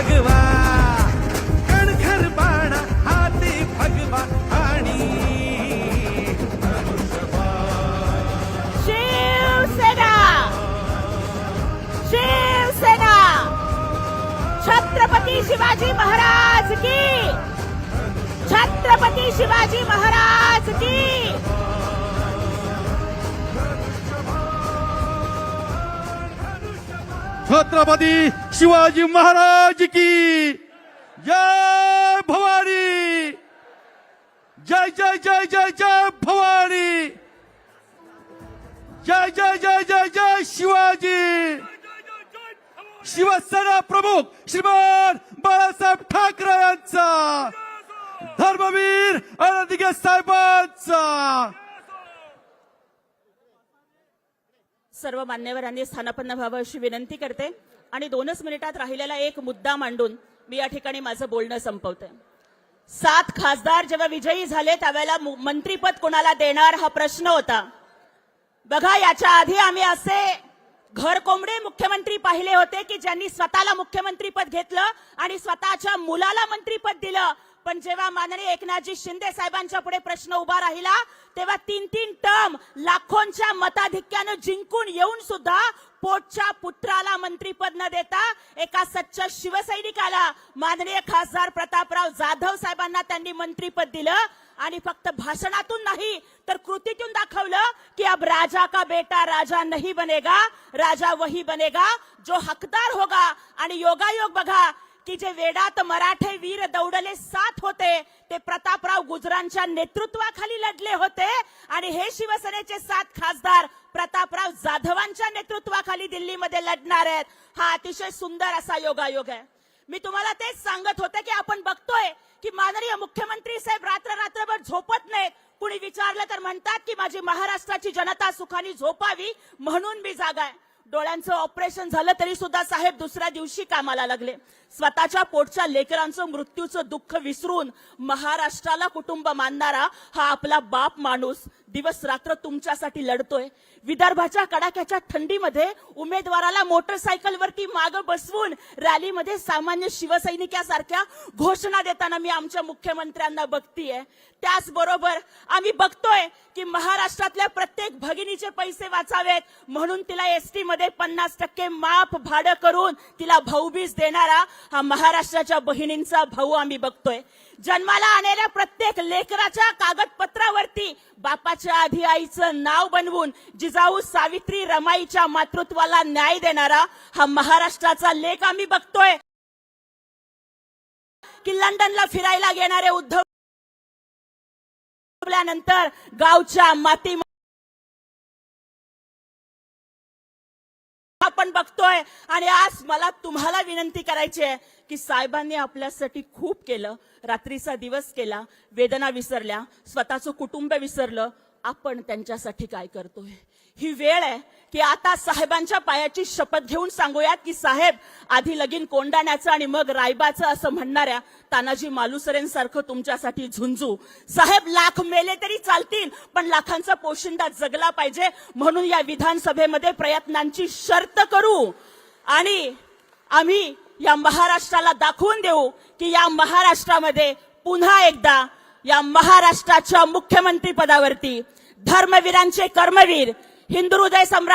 भगवा. कणखर बाणा हाती भगवा आणि. शिवसेना. शिवसेना. छत्रपती शिवाजी महाराज की. छत्रपती शिवाजी महाराज की. छत्रपती शिवाजी महाराज की। जय भवानी। जय जय जय जय जय भवानी। जय जय जय जय जय शिवाजी। शिवसेना प्रमुख श्रीमान बाळासाहेब ठाकरे यांचा। धर्मवीर अनंतिके साहेबांचा। सर्व मान्यवरांनी स्थानापन्न व्हावं अशी विनंती करते. आणि दोनच मिनिटात राहिलेला एक मुद्दा मांडून मी या ठिकाणी माझं बोलणं संपवते. सात खासदार जेव्हा विजयी झाले त्यावेळेला मु- मंत्रीपद कोणाला देणार हा प्रश्न होता. बघा याच्या आधी आम्ही असे घरकोंबडे मुख्यमंत्री पाहिले होते की ज्यांनी स्वतःला मुख्यमंत्रीपद घेतलं आणि स्वतःच्या मुलाला मंत्रीपद दिलं पण जेव्हा माननीय एकनाथजी शिंदे साहेबांच्या पुढे प्रश्न उभा राहिला तेव्हा तीन तीन टर्म लाखोंच्या मताधिक्यानं जिंकून येऊन सुद्धा पोटच्या पुत्राला मंत्रीपद न देता एका सच्च शिवसैनिकाला माननीय खासदार प्रतापराव जाधव साहेबांना त्यांनी मंत्रीपद दिलं आणि फक्त भाषणातून नाही तर कृतीतून दाखवलं की अब राजा का बेटा राजा नहीं बनेगा राजा वही बनेगा जो हकदार होगा आणि योगायोग बघा की जे वेडात मराठे वीर दौडले साथ होते ते प्रतापराव गुजरांच्या नेतृत्वाखाली लढले होते. आणि हे शिवसेनेचे सात खासदार प्रतापराव जाधवांच्या नेतृत्वाखाली दिल्लीमध्ये लढणार आहेत. हा अतिशय सुंदर असा योगायोग आहे. मी तुम्हाला तेच सांगत होते की आपण बघतोय की माननीय मुख्यमंत्री साहेब रात्र रात्रभर झोपत नाहीत. कुणी विचारलं तर म्हणतात की माझी महाराष्ट्राची जनता सुखाने झोपावी म्हणून मी जागा आहे डोळ्यांचं ऑपरेशन झालं तरी सुद्धा साहेब दुसऱ्या दिवशी कामाला लागले. स्वतःच्या पोटच्या लेकरांचं मृत्यूचं दुःख विसरून महाराष्ट्राला कुटुंब मानणारा हा आपला बाप माणूस दिवस रात्र तुमच्यासाठी लढतोय. विदर्भाच्या कडाक्याच्या थंडीमध्ये उमेदवाराला मोटरसायकलवरती माग बसवून रॅलीमध्ये सामान्य शिवसैनिकासारख्या घोषणा देताना मी आमच्या मुख्यमंत्र्यांना बघतीये. त्याचबरोबर आम्ही बघतोय की महाराष्ट्रातल्या प्रत्येक भगिनीचे पैसे वाचावेत म्हणून तिला एसटी मध्ये पन्नास टक्के माफ भाडं करून तिला भाऊबीज देणारा हा महाराष्ट्राच्या बहिणींचा भाऊ आम्ही बघतोय. जन्माला आणलेल्या प्रत्येक लेकराच्या कागदपत्रावरती बापाच्या आधी आईचं नाव बनवून जिजाऊ सावित्री रमाईच्या मातृत्वाला न्याय देणारा हा महाराष्ट्राचा लेख आम्ही बघतोय. की लंडनला फिरायला गेणारे उद्धव नंतर गावच्या माती आपण बघतोय. आणि आज मला तुम्हाला विनंती करायची आहे की साहेबांनी आपल्यासाठी खूप केलं. रात्रीचा दिवस केला. वेदना विसरल्या. स्वतःचं कुटुंब विसरलं. आपण त्यांच्यासाठी काय करतोय? ही वेळ आहे की आता साहेबांच्या पायाची शपथ घेऊन सांगूयात की साहेब आधी लगीन कोंडाण्याचं आणि मग रायबाचं असं म्हणणाऱ्या तानाजी मालुसरेंसारखं तुमच्यासाठी झुंजू. साहेब लाख मेले तरी चालतील पण लाखांचा पोशिंदा जगला पाहिजे. म्हणून या विधानसभेमध्ये प्रयत्नांची शर्त करू. आणि आम्ही या महाराष्ट्राला दाखवून देऊ की या महाराष्ट्रामध्ये पुन्हा एकदा या महाराष्ट्राच्या मुख्यमंत्री पदावरती धर्मवीरांचे कर्मवीर हिंदू हृदय सम्राट